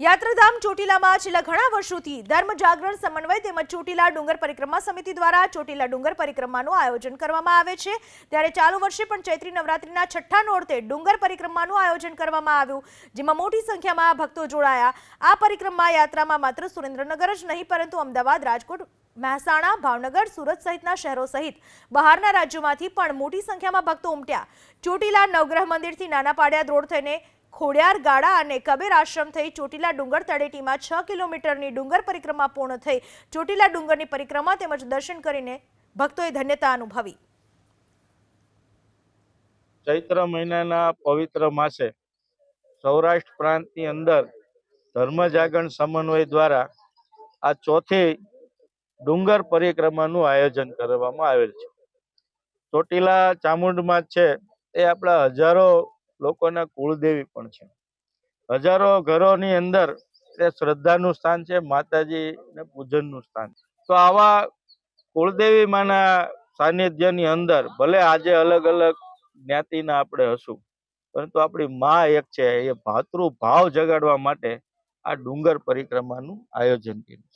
યાત્રાધામ ચોટીલામાં છેલ્લા ઘણા વર્ષોથી ધર્મ જાગરણ, સમન્વય તેમજ ચોટીલા ડુંગર પરિક્રમા સમિતિ દ્વારા ચોટીલા ડુંગર પરિક્રમાનું આયોજન કરવામાં આવે છે. ત્યારે ચાલુ વર્ષે પણ ચૈત્રી નવરાત્રિના છઠ્ઠા નોરતે ડુંગર પરિક્રમાનું આયોજન કરવામાં આવ્યું, જેમાં મોટી સંખ્યામાં ભક્તો જોડાયા. આ પરિક્રમા યાત્રામાં માત્ર સુરેન્દ્રનગર જ નહીં, પરંતુ અમદાવાદ, રાજકોટ, મહેસાણા, ભાવનગર, સુરત સહિતના શહેરો સહિત બહારના રાજ્યોમાંથી પણ મોટી સંખ્યામાં ભક્તો ઉમટ્યા. ચોટીલા નવગ્રહ મંદિરથી નાના પાડ્યા રોડ થઈને ખોડિયાર ગાડા અને કબીર આશ્રમ થઈ ચોટીલા ડુંગર તળેટીમાં છ કિલોમીટરની ડુંગર પરિક્રમા પૂર્ણ થઈ. ચોટીલા ડુંગરની પરિક્રમા તેમજ દર્શન કરીને ભક્તોએ ધન્યતા અનુભવી. ચૈત્ર મહિનાના પવિત્ર માસે સૌરાષ્ટ્ર પ્રાંતની અંદર ધર્મ જાગરણ સમન્વય દ્વારા આ ચોથી ડુંગર પરિક્રમાનું આયોજન કરવામાં આવેલ છે. ચોટીલા ચામુંડમાં છે. એ આપણા હજારો લોકોના કુળદેવી પણ છે. હજારો ઘરોની અંદર એ શ્રદ્ધાનું સ્થાન છે માતાજી ને પૂજનનું સ્થાન તો આવા કુળદેવી માના સાનિધ્યની અંદર ભલે આજે અલગ અલગ જ્ઞાતિના આપણે હશું, પરંતુ આપણી માં એક છે, એ ભાતૃભાવ જગાડવા માટે આ ડુંગર પરિક્રમાનું આયોજન કર્યું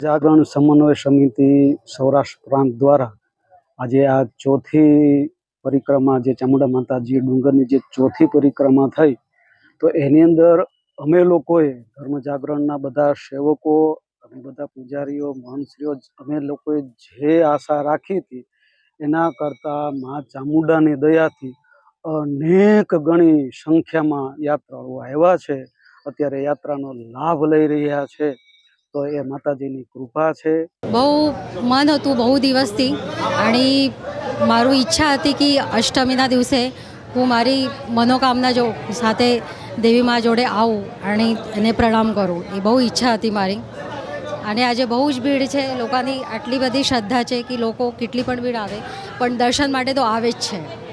જાગરણ સમન્વય સમિતિ સૌરાષ્ટ્ર પ્રાંત દ્વારા આજે આ ચોથી પરિક્રમા જે ચામુંડા માતાજી ડુંગરની જે ચોથી પરિક્રમા થઈ, તો એની અંદર અમે લોકોએ ધર્મ જાગરણના બધા સેવકો અને બધા પૂજારીઓ મહંતશ્રીઓ અમે લોકોએ જે આશા રાખી હતી, એના કરતાં મા ચામુંડાની દયાથી અનેક ગણી સંખ્યામાં યાત્રાળુઓ આવ્યા છે. અત્યારે યાત્રાનો લાભ લઈ રહ્યા છે. તો એ માતાજીની કૃપા છે. બહુ મન હતું બહુ દિવસથી. અને મારું ઈચ્છા હતી કે અષ્ટમીના દિવસે હું મારી મનોકામના જો સાથે દેવી મા જોડે આવું અને એને પ્રણામ કરું. એ બહુ ઈચ્છા હતી મારી. અને આજે બહુ જ ભીડ છે. લોકોની આટલી બધી શ્રદ્ધા છે કે લોકો કેટલી પણ ભીડ આવે. પણ દર્શન માટે તો આવે જ છે.